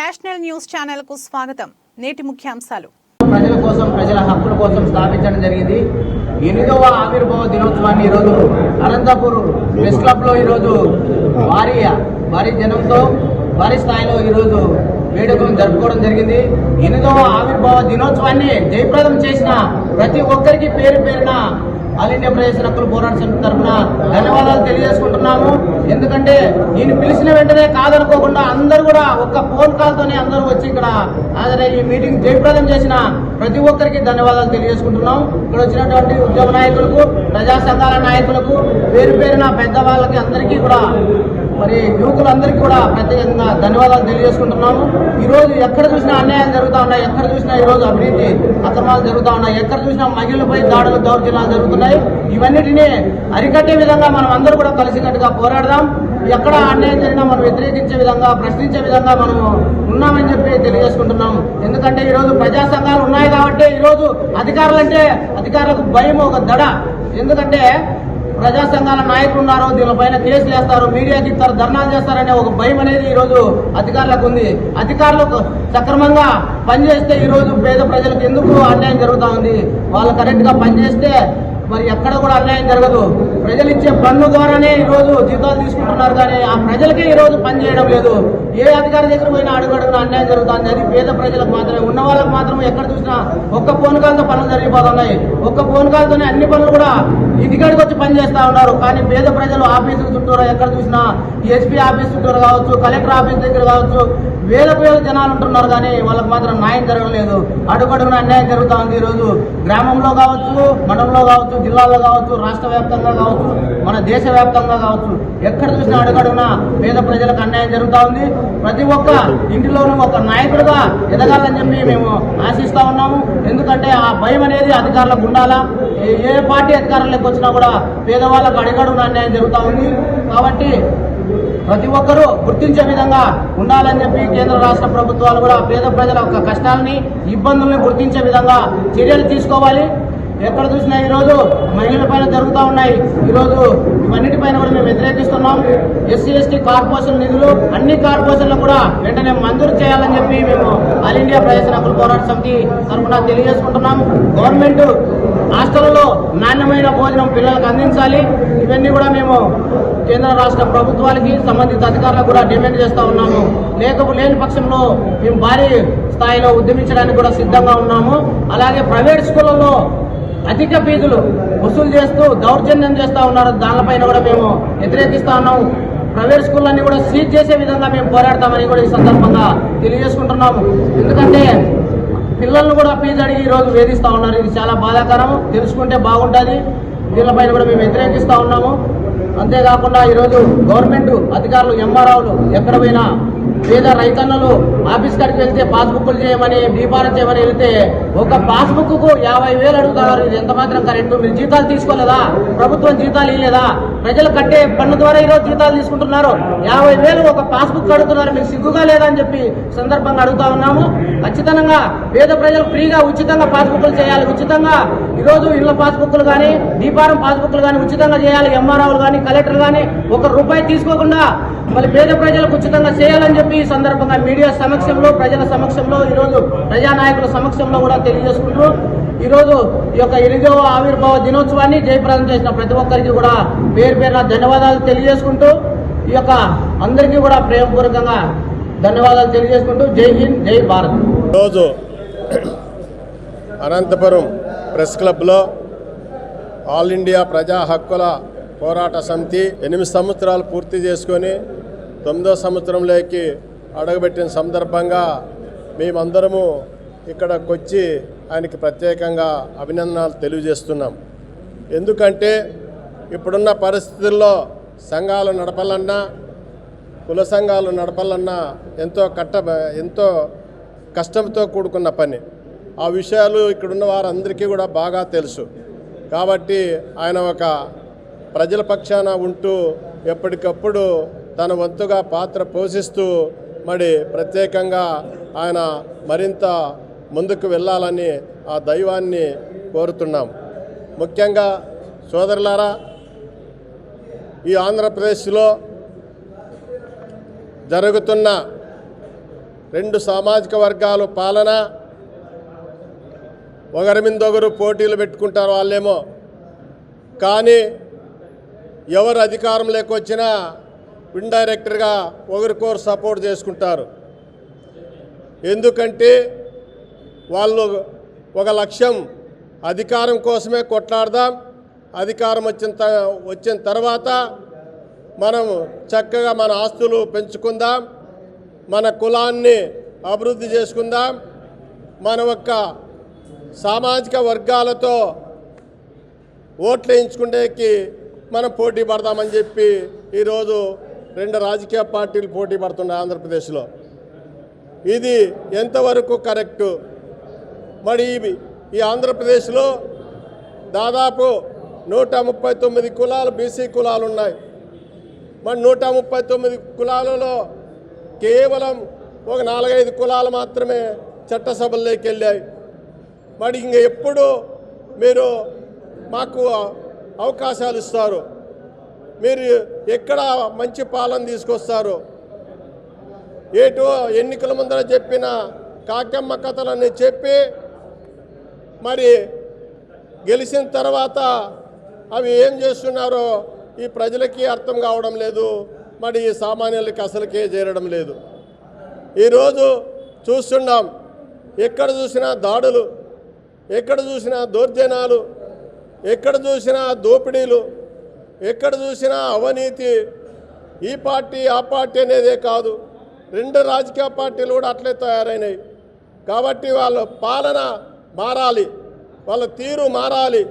National news ఛానల్కు స్వాగతం. నేటి ముఖ్యాంశాలు. ప్రజల కోసం ప్రజల హక్కుల కోసం స్థాపించడం జరిగింది. ఎనిమిదవ ఆవిర్భావ దినోత్సవాన్ని ఈరోజు అనంతపూర్ ప్రెస్ క్లబ్లో ఈరోజు భారీ భారీ జనంతో భారీ స్థాయిలో ఈరోజు వేడుకలను జరుపుకోవడం జరిగింది. ఎనిమిదవ ఆవిర్భావ దినోత్సవాన్ని జయప్రదం చేసిన ప్రతి ఒక్కరికి పేరు పేరున ఆల్ ఇండియా ప్రదేశ్ హక్కుల పోరాట సమితి తరఫున ధన్యవాదాలు తెలియజేసుకుంటున్నాము. ఎందుకంటే నేను పిలిచిన వెంటనే కాదనుకోకుండా అందరూ కూడా ఒక్క ఫోన్ కాల్ తోనే అందరూ వచ్చి ఇక్కడ హాజరై ఈ మీటింగ్ జయప్రదం చేసిన ప్రతి ఒక్కరికి ధన్యవాదాలు తెలియజేసుకుంటున్నాం. ఇక్కడ వచ్చినటువంటి ఉద్యోగ నాయకులకు ప్రజా సంఘాల నాయకులకు పేరు పేరున పెద్దవాళ్ళకి అందరికీ కూడా మరి యువకులందరికీ కూడా ప్రత్యేకంగా ధన్యవాదాలు తెలియజేసుకుంటున్నాము. ఈరోజు ఎక్కడ చూసినా అన్యాయం జరుగుతూ ఉన్నాయి ఎక్కడ చూసినా ఈ రోజు అక్రమాలు జరుగుతూ ఉన్నాయి ఎక్కడ చూసినా మహిళలపై దాడులు దౌర్జన్యాలు జరుగుతున్నాయి. ఇవన్నిటినీ అరికట్టే విధంగా మనం అందరూ కూడా కలిసికట్టుగా పోరాడదాం. ఎక్కడ అన్యాయం జరిగినా మనం వ్యతిరేకించే విధంగా ప్రశ్నించే విధంగా మనం ఉన్నామని చెప్పి తెలియజేసుకుంటున్నాం ఎందుకంటే ఈరోజు ప్రజా సంఘాలు ఉన్నాయి కాబట్టి ఈరోజు అధికారులు అధికారులంటే అధికారులకు భయం ఒక దడ. ఎందుకంటే ప్రజా సంఘాల నాయకులు ఉన్నారు దీనిపైన కేసులు వేస్తారు మీడియాకి ఇస్తారు ధర్నాలు చేస్తారనే ఒక భయం అనేది ఈ రోజు అధికారులకు ఉంది. అధికారులకు సక్రమంగా పనిచేస్తే ఈ రోజు పేద ప్రజలకు ఎందుకు అన్యాయం జరుగుతూ ఉంది? వాళ్ళు కరెక్ట్గా పనిచేస్తే మరి ఎక్కడ కూడా అన్యాయం జరగదు. ప్రజలు ఇచ్చే పన్ను ద్వారానే ఈ రోజు జీతాలు తీసుకుంటున్నారు కానీ ఆ ప్రజలకే ఈరోజు పనిచేయడం లేదు. ఏ అధికారి దగ్గర పోయినా అడుగడుగున అన్యాయం జరుగుతుంది. అది పేద ప్రజలకు మాత్రమే. ఉన్న వాళ్ళకి మాత్రం ఎక్కడ చూసినా ఒక్క ఫోన్ కాల్తో పనులు జరిగిపోతున్నాయి. ఒక్క ఫోన్ కాల్తోనే అన్ని పనులు కూడా ఇంటికాడికి వచ్చి పని ఉన్నారు. కానీ పేద ప్రజలు ఆఫీసుల చుట్టూరా ఎక్కడ చూసినా ఎస్పీ ఆఫీస్ చుట్టూరు కావచ్చు కలెక్టర్ ఆఫీస్ దగ్గర కావచ్చు వేల వేల జనాలు ఉంటున్నారు కానీ వాళ్ళకి మాత్రం న్యాయం జరగలేదు. అడుగడుగున అన్యాయం జరుగుతూ ఉంది ఈ రోజు. గ్రామంలో కావచ్చు మండలంలో కావచ్చు జిల్లాలో కావచ్చు రాష్ట్ర వ్యాప్తంగా కావచ్చు మన దేశ వ్యాప్తంగా కావచ్చు ఎక్కడ చూసినా అడుగడుగునా పేద ప్రజలకు అన్యాయం జరుగుతూ ఉంది. ప్రతి ఒక్క ఇంటిలోనూ ఒక నాయకుడుగా ఎదగాలని చెప్పి మేము ఆశిస్తా ఉన్నాము. ఎందుకంటే ఆ భయం అనేది అధికారులకు ఉండాలా? ఏ- పార్టీ అధికారంలోకి వచ్చినా కూడా పేదవాళ్ళకు అడుగడుగున అన్యాయం జరుగుతూ ఉంది. కాబట్టి ప్రతి ఒక్కరూ గుర్తించే విధంగా ఉండాలని చెప్పి కేంద్ర రాష్ట్ర ప్రభుత్వాలు కూడా పేద ప్రజల యొక్క కష్టాలని ఇబ్బందుల్ని గుర్తించే విధంగా చర్యలు తీసుకోవాలి. ఎక్కడ చూసినా ఈరోజు మహిళల పైన జరుగుతూ ఉన్నాయి. ఈరోజు ఇవన్నిటిపైన కూడా మేము వ్యతిరేకిస్తున్నాం. ఎస్సీ ఎస్టీ కార్పొరేషన్ నిధులు అన్ని కార్పొరేషన్లు కూడా వెంటనే మంజూరు చేయాలని చెప్పి మేము ఆల్ ఇండియా ప్రజా హక్కుల పోరాట సమితి తరఫున తెలియజేసుకుంటున్నాం. గవర్నమెంట్ హాస్టల్లో నాణ్యమైన భోజనం పిల్లలకు అందించాలి. ఇవన్నీ కూడా మేము కేంద్ర రాష్ట్ర ప్రభుత్వాలకి సంబంధిత అధికారులకు కూడా డిమాండ్ చేస్తూ ఉన్నాము. లేకపోతే లేని పక్షంలో మేము భారీ స్థాయిలో ఉద్యమించడానికి కూడా సిద్ధంగా ఉన్నాము. అలాగే ప్రైవేట్ స్కూళ్ళలో అధిక ఫీజులు వసూలు చేస్తూ దౌర్జన్యం చేస్తూ ఉన్నారు. దానిపైన కూడా మేము వ్యతిరేకిస్తా ఉన్నాము. ప్రైవేట్ స్కూళ్ళన్నీ కూడా సీజ్ చేసే విధంగా మేము పోరాడతామని కూడా ఈ సందర్భంగా తెలియజేసుకుంటున్నాము. ఎందుకంటే పిల్లలను కూడా ఫీజు అడిగి ఈరోజు వేధిస్తూ ఉన్నారు. ఇది చాలా బాధాకరం. తెలుసుకుంటే బాగుంటుంది. దీనిపైన కూడా మేము వ్యతిరేకిస్తూ ఉన్నాము. అంతేకాకుండా ఈరోజు గవర్నమెంట్ అధికారులు ఎంఆర్ఓలు ఎక్కడ పోయినా పేద రైతన్నలు ఆఫీస్ కాడికి వెళ్తే పాస్బుక్లు చేయమని దీపారం చేయమని వెళ్తే ఒక పాస్బుక్కు యాభై వేలు అడుగుతున్నారు ఇది ఎంత మాత్రం కరెంటు మీరు జీతాలు తీసుకోలేదా? ప్రభుత్వం జీతాలు ఇవ్వలేదా ప్రజలు కట్టే పన్ను ద్వారా ఈరోజు జీతాలు తీసుకుంటున్నారు. యాభై వేలు ఒక పాస్బుక్ అడుగుతున్నారు మీకు సిగ్గుగా లేదా అని చెప్పి సందర్భంగా అడుగుతా ఉన్నాము. ఖచ్చితంగా పేద ప్రజలు ఫ్రీగా ఉచితంగా పాస్బుక్లు చేయాలి. ఉచితంగా ఈరోజు ఇళ్ళ పాస్బుక్లు కానీ దీపారం పాస్బుక్లు కానీ ఉచితంగా చేయాలి. ఎంఆర్ఓలు కానీ కలెక్టర్ కానీ ఒక రూపాయి తీసుకోకుండా మళ్ళీ పేద ప్రజలకు ఉచితంగా చేయాలని చెప్పి ఈ సందర్భంగా మీడియా సమక్షంలో ప్రజల సమక్షంలో ఈరోజు ప్రజానాయకుల సమక్షంలో కూడా తెలియజేసుకుంటూ ఈరోజు ఈ యొక్క ఎనిమిదవ ఆవిర్భావ దినోత్సవాన్ని జయప్రదం చేసిన ప్రతి ఒక్కరికి కూడా పేరు పేరున ధన్యవాదాలు తెలియజేసుకుంటూ ఈ యొక్క అందరికీ కూడా ప్రేమపూర్వకంగా ధన్యవాదాలు తెలియజేసుకుంటూ జై హింద్ జై భారత్. రోజు అనంతపురం ప్రెస్ క్లబ్లో ఆల్ ఇండియా ప్రజా హక్కుల పోరాట సమితి ఎనిమిది సంవత్సరాలు పూర్తి చేసుకొని తొమ్మిదో సంవత్సరంలోకి అడుగుపెట్టిన సందర్భంగా మేమందరము ఇక్కడకు వచ్చి ఆయనకి ప్రత్యేకంగా అభినందనలు తెలియజేస్తున్నాం. ఎందుకంటే ఇప్పుడున్న పరిస్థితుల్లో సంఘాలు నడపాలన్నా కుల సంఘాలు నడపాలన్నా ఎంతో కట్ట ఎంతో కష్టంతో కూడుకున్న పని. ఆ విషయాలు ఇక్కడున్న వారందరికీ కూడా బాగా తెలుసు. కాబట్టి ఆయన ఒక ప్రజల పక్షాన ఉంటూ ఎప్పటికప్పుడు తన వంతుగా పాత్ర పోషిస్తూ మరి ప్రత్యేకంగా ఆయన మరింత ముందుకు వెళ్ళాలని ఆ దైవాన్ని కోరుతున్నాం. ముఖ్యంగా సోదరులారా ఈ ఆంధ్రప్రదేశ్లో జరుగుతున్న రెండు సామాజిక వర్గాలు పాలన ఒకరి మీద ఒకరు పోటీలు పెట్టుకుంటారు వాళ్ళేమో. కానీ ఎవరు అధికారం లేకొచ్చినా ఇండైరెక్టర్గా ఒకరికొకరు సపోర్ట్ చేసుకుంటారు. ఎందుకంటే వాళ్ళు ఒక లక్ష్యం అధికారం కోసమే కొట్లాడదాం అధికారం వచ్చిన త వచ్చిన తర్వాత మనం చక్కగా మన ఆస్తులు పెంచుకుందాం మన కులాన్ని అభివృద్ధి చేసుకుందాం మన యొక్క సామాజిక వర్గాలతో ఓట్లు వేయించుకునేకి మనం పోటీ పడదామని చెప్పి ఈరోజు రెండు రాజకీయ పార్టీలు పోటీ పడుతున్నాయి ఆంధ్రప్రదేశ్లో. ఇది ఎంతవరకు కరెక్టు? మరి ఇవి ఈ ఆంధ్రప్రదేశ్లో దాదాపు నూట ముప్పై తొమ్మిది కులాలు బీసీ కులాలు ఉన్నాయి. మరి నూట ముప్పై తొమ్మిది కులాలలో కేవలం ఒక నాలుగైదు కులాలు మాత్రమే చట్టసభల్లోకి వెళ్ళాయి. మరి ఇంక ఎప్పుడు మీరు మాకు అవకాశాలు ఇస్తారు. మీరు ఎక్కడ మంచి పాలన తీసుకొస్తారు? ఏటో ఎన్నికల ముందర చెప్పిన కాకమ్మ కథలన్నీ చెప్పి మరి గెలిచిన తర్వాత అవి ఏం చేస్తున్నారో ఈ ప్రజలకి అర్థం కావడం లేదు. మరి ఈ సామాన్యులకి అసలుకే చేరడం లేదు. ఈరోజు చూస్తున్నాం ఎక్కడ చూసినా దాడులు ఎక్కడ చూసినా దౌర్జన్యాలు ఎక్కడ చూసినా దోపిడీలు ఎక్కడ చూసినా అవినీతి. ఈ పార్టీ ఆ పార్టీ అనేదే కాదు. రెండు రాజకీయ పార్టీలు కూడా అట్లే తయారైనాయి. కాబట్టి వాళ్ళ పాలన మారాలి వాళ్ళ తీరు మారాలి.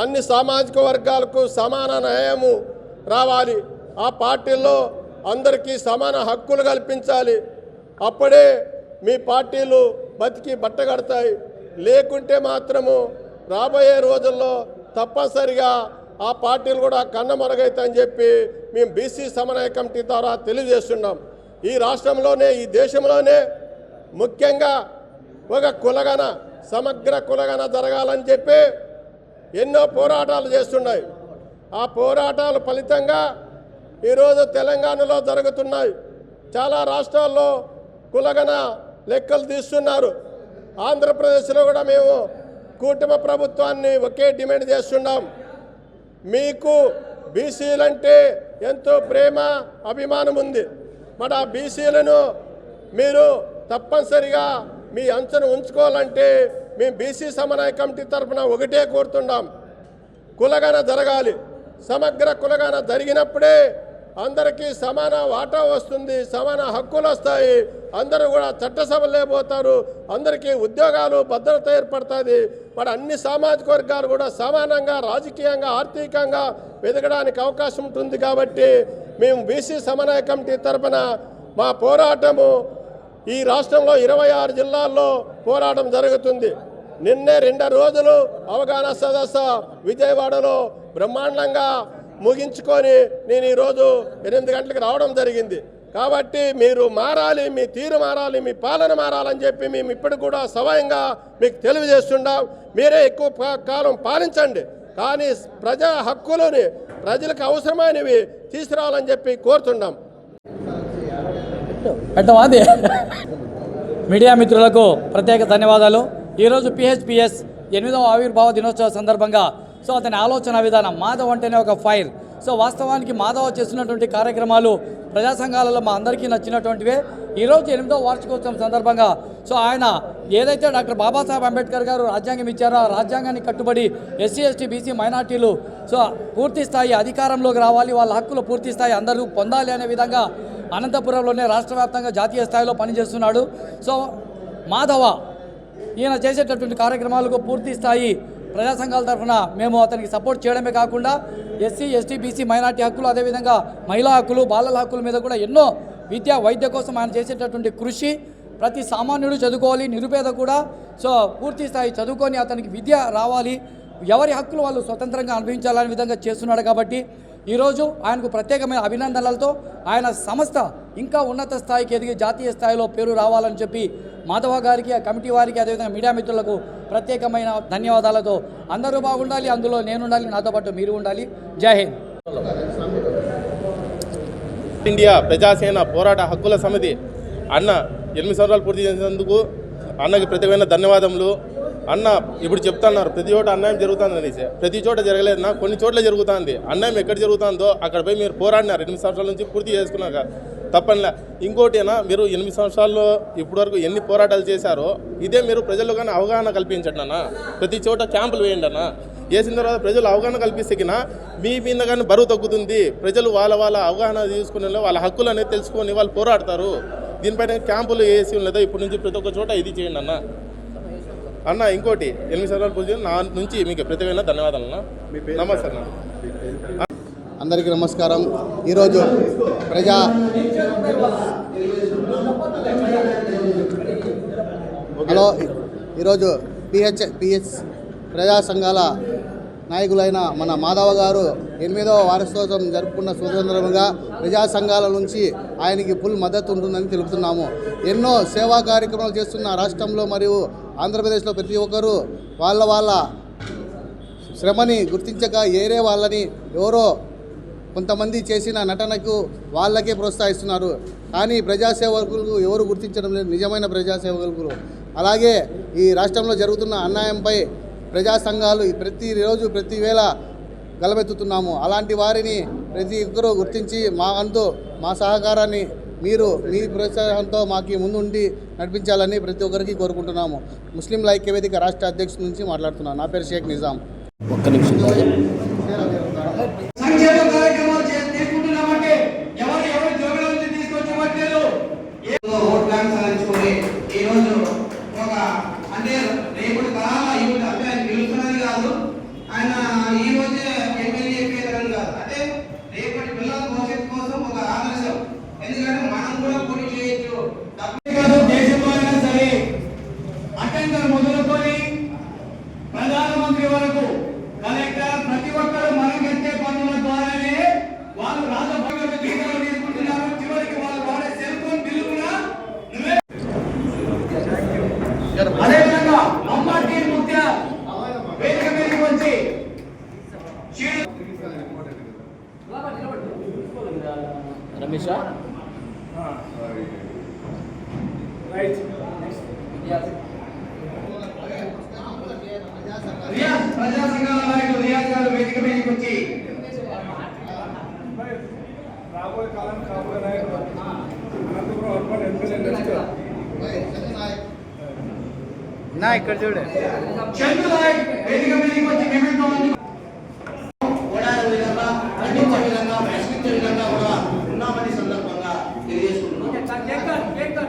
అన్ని సామాజిక వర్గాలకు సమాన న్యాయము రావాలి. ఆ పార్టీల్లో అందరికీ సమాన హక్కులు కల్పించాలి. అప్పుడే మీ పార్టీలు బతికి బట్టగడతాయి. లేకుంటే మాత్రము రాబోయే రోజుల్లో తప్పనిసరిగా ఆ పార్టీలు కూడా కన్నమరుగైతాయని చెప్పి మేము బీసీ సమన్వయ కమిటీ ద్వారా తెలియజేస్తున్నాం. ఈ రాష్ట్రంలోనే ఈ దేశంలోనే ముఖ్యంగా ఒక కులగన సమగ్ర కులగన జరగాలని చెప్పి ఎన్నో పోరాటాలు చేస్తున్నాయి. ఆ పోరాటాల ఫలితంగా ఈరోజు తెలంగాణలో జరుగుతున్నాయి. చాలా రాష్ట్రాల్లో కులగన లెక్కలు తీస్తున్నారు. ఆంధ్రప్రదేశ్లో కూడా మేము కూటమి ప్రభుత్వాన్ని ఒకే డిమాండ్ చేస్తున్నాం. మీకు బీసీలంటే ఎంతో ప్రేమ అభిమానం ఉంది. మరి ఆ బీసీలను మీరు తప్పనిసరిగా మీ అంచను ఉంచుకోవాలంటే మేము బీసీ సమన్వయ కమిటీ తరఫున ఒకటే కోరుతున్నాం. కులగన జరగాలి. సమగ్ర కులగన జరిగినప్పుడే అందరికీ సమాన వాటా వస్తుంది సమాన హక్కులు వస్తాయి. అందరూ కూడా చట్టసభలే పోతారు. అందరికీ ఉద్యోగాలు భద్రత ఏర్పడుతుంది. మరి అన్ని సామాజిక వర్గాలు కూడా సమానంగా రాజకీయంగా ఆర్థికంగా ఎదగడానికి అవకాశం ఉంటుంది కాబట్టి మేము బీసీ సమన్వయ కమిటీ తరఫున మా పోరాటము ఈ రాష్ట్రంలో ఇరవై ఆరు జిల్లాల్లో పోరాటం జరుగుతుంది. నిన్నే రెండు రోజులు అవగాహన సదస్సు విజయవాడలో బ్రహ్మాండంగా ముగించుకొని నేను ఈరోజు ఎనిమిది గంటలకు రావడం జరిగింది. కాబట్టి మీరు మారాలి మీ తీరు మారాలి మీ పాలన మారాలని చెప్పి మేము ఇప్పుడు కూడా సవయంగా మీకు తెలియజేస్తున్నాం మీరే ఎక్కువ కాలం పాలించండి. కానీ ప్రజా హక్కులని ప్రజలకు అవసరమైనవి తీసుకురావాలని చెప్పి కోరుతున్నాం పెట్టమాది మీడియా మిత్రులకు ప్రత్యేక ధన్యవాదాలు. ఈరోజు పిహెచ్పిఎస్ ఎనిమిదవ ఆవిర్భావ దినోత్సవ సందర్భంగా సో అతని ఆలోచన విధానం మాధవ్ అంటేనే ఒక ఫైర్ సో వాస్తవానికి మాధవ్ చేస్తున్నటువంటి కార్యక్రమాలు ప్రజా సంఘాలలో మా అందరికీ నచ్చినటువంటివే. ఈరోజు ఎనిమిదో వార్షికోత్సవం సందర్భంగా సో ఆయన ఏదైతే డాక్టర్ బాబాసాహెబ్ అంబేద్కర్ గారు రాజ్యాంగం ఇచ్చారో ఆ రాజ్యాంగాన్ని కట్టుబడి ఎస్సీ ఎస్టీ బీసీ మైనార్టీలు సో పూర్తి స్థాయి అధికారంలోకి రావాలి వాళ్ళ హక్కులు పూర్తి స్థాయి అందరూ పొందాలి అనే విధంగా అనంతపురంలోనే రాష్ట్ర వ్యాప్తంగా జాతీయ స్థాయిలో పనిచేస్తున్నాడు. సో మాధవ ఈయన చేసేటటువంటి కార్యక్రమాలకు పూర్తి స్థాయి ప్రజా సంఘాల తరఫున మేము అతనికి సపోర్ట్ చేయడమే కాకుండా ఎస్సీ ఎస్టీ బీసీ మైనార్టీ హక్కులు అదేవిధంగా మహిళా హక్కులు బాలల హక్కుల మీద కూడా ఎన్నో విద్య వైద్య కోసం ఆయన చేసేటటువంటి కృషి ప్రతి సామాన్యుడు చదువుకోవాలి నిరుపేద కూడా. సో పూర్తి స్థాయి చదువుకొని అతనికి విద్య రావాలి. ఎవరి హక్కులు వాళ్ళు స్వతంత్రంగా అనుభవించాలనే విధంగా చేస్తున్నాడు కాబట్టి ఈరోజు ఆయనకు ప్రత్యేకమైన అభినందనలతో ఆయన సంస్థ ఇంకా ఉన్నత స్థాయికి ఎదిగి జాతీయ స్థాయిలో పేరు రావాలని చెప్పి మాధవ గారికి ఆ కమిటీ వారికి అదేవిధంగా మీడియా మిత్రులకు ప్రత్యేకమైన ధన్యవాదాలతో అందరూ బాగుండాలి అందులో నేను ఉండాలి నాతో పాటు మీరు ఉండాలి. జై హింద్. ఇండియా ప్రజాసేన పోరాట హక్కుల సమితి అన్న ఎనిమిది సంవత్సరాలు పూర్తి చేసినందుకు అన్నకి ప్రత్యేకమైన ధన్యవాదములు. అన్న ఇప్పుడు చెప్తున్నారు ప్రతి చోట అన్యాయం జరుగుతుంది అనేసి. ప్రతి చోట జరగలేదు నా కొన్ని చోట్ల జరుగుతుంది. అన్యాయం ఎక్కడ జరుగుతుందో అక్కడ పోయి మీరు పోరాడినారు. ఎనిమిది సంవత్సరాల నుంచి పూర్తి చేసుకున్నాక. తప్పనిలే. ఇంకోటేనా మీరు ఎనిమిది సంవత్సరాల్లో ఇప్పటివరకు ఎన్ని పోరాటాలు చేశారో ఇదే మీరు ప్రజల్లో కానీ అవగాహన కల్పించండి అన్న ప్రతి చోట క్యాంపులు వేయండి అన్న వేసిన తర్వాత ప్రజలు అవగాహన కల్పిస్తే కినా మీ మీద కానీ బరువు తగ్గుతుంది. ప్రజలు వాళ్ళ వాళ్ళ అవగాహన తీసుకునే వాళ్ళ హక్కులు అనేది తెలుసుకొని వాళ్ళు పోరాడతారు. దీనిపైన క్యాంపులు వేసి లేదా ఇప్పటి నుంచి ప్రతి ఒక్క చోట ఇది చేయండి అన్న. అన్న ఇంకోటి ఎనిమిది సంవత్సరాల పూజ నా నుంచి మీకు ప్రత్యేకమైన ధన్యవాదాలు అన్న. నమస్తే అన్న. అందరికీ నమస్కారం. ఈరోజు ప్రజా హలో ఈరోజు పిహెచ్ పిహెచ్ ప్రజా సంఘాల నాయకులైన మన మాధవ గారు ఎనిమిదవ వారసోత్సవం జరుపుకున్న స్వతంత్రంగా ప్రజా సంఘాల నుంచి ఆయనకి ఫుల్ మద్దతు ఉంటుందని తెలుపుతున్నాము. ఎన్నో సేవా కార్యక్రమాలు చేస్తున్న రాష్ట్రంలో మరియు ఆంధ్రప్రదేశ్లో ప్రతి ఒక్కరూ వాళ్ళ వాళ్ళ శ్రమని గుర్తించక ఏరే వాళ్ళని ఎవరో కొంతమంది చేసిన నటనకు వాళ్ళకే ప్రోత్సహిస్తున్నారు. కానీ ప్రజాసేవకులు ఎవరు గుర్తించడం లేదు. నిజమైన ప్రజాసేవకులు. అలాగే ఈ రాష్ట్రంలో జరుగుతున్న అన్యాయంపై ప్రజా సంఘాలు ప్రతిరోజు ప్రతి వేళ గలమెత్తుతున్నాము. అలాంటి వారిని ప్రతి ఒక్కరూ గుర్తించి మా అంతు మా సహకారాన్ని మీరు మీ ప్రోత్సాహంతో మాకు ముందుండి నడిపించాలని ప్రతి ఒక్కరికి కోరుకుంటున్నాము. ముస్లిం ఐక్య వేదిక రాష్ట్ర అధ్యక్షుడి నుంచి మాట్లాడుతున్నాను. నా పేరు షేక్ నిజాం. ఒక్క నిమిషం చే- తీసుకుంటున్నామంటే ఎవరు ఎవరు జోగుల నుంచి తీసుకొచ్చేవట్లేదు ఓట్ బ్యాంక్స్ అందించుకొని ఈ రోజు ఒక అంటే రేపటి తరాల యువత అంటే ఆయన పిలుస్తున్నది కాదు ఆయన ఈ రోజే ఎమ్మెల్యే అయిపోయేదని కాదు అంటే రేపటి పిల్లల భవిష్యత్తు కోసం ఒక ఆదర్శం ఎందుకంటే మనం కూడా పోటీ చేయొచ్చు తప్పే కాదు దేశంలో అయినా సరే అటెండర్ మొదలుకొని ప్రధానమంత్రి వరకు కలెక్టర్ ప్రతి ఒక్కరు మనం కట్టే పన్నుల ద్వారానే వాళ్ళు రాజభవన జీతాలు తీసుకుంటున్నారు చివరికి వాళ్ళు వాడే సెల్ ఫోన్ బిల్లు కూడా నువ్వే అదేవిధంగా అమ్మాటి ముత్య వేదిక మీదకి వచ్చి చీడు రియాజ్ ప్రజా సంఘాల నాయకులు రియాజ్ గారు వేదిక మీదకి వచ్చి. చంద్ర నాయక్ వేదిక మీదకి వచ్చి మెమెంటో అని ఓడాడే విధంగా ఖండించే విధంగా ప్రశ్నించే విధంగా కూడా ఉన్నామని సందర్భంగా తెలియజేసుకుంటున్నాం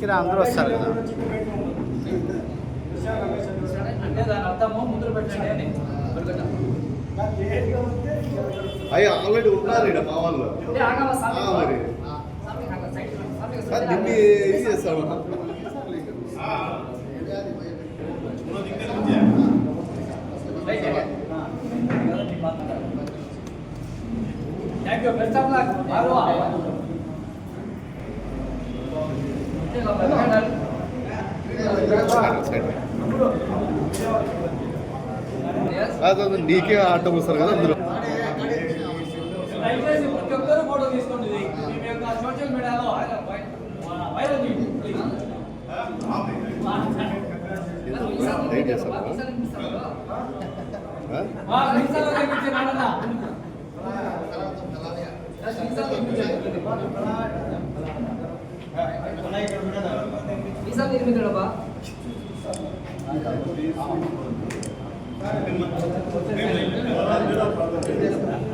వెనక్కిరా అందరూ వస్తారు కదా అంటే దాని అర్థము ముందు పెట్టండి అని అయ్యా ఆల్రెడీ ఉన్నారు ఇక్కడ మా వాళ్ళు అంటే ఆగమ ఆ, సామి మరి సైడ్ సామి సార్ దిండి ఇది చేస్తాడు thank you best of luck బాగువా కాదు, నీకే ఆటం వస్తారు కదా అందులో. దయచేసి ప్రతి ఒక్కరు ఫోటో తీసుకోండి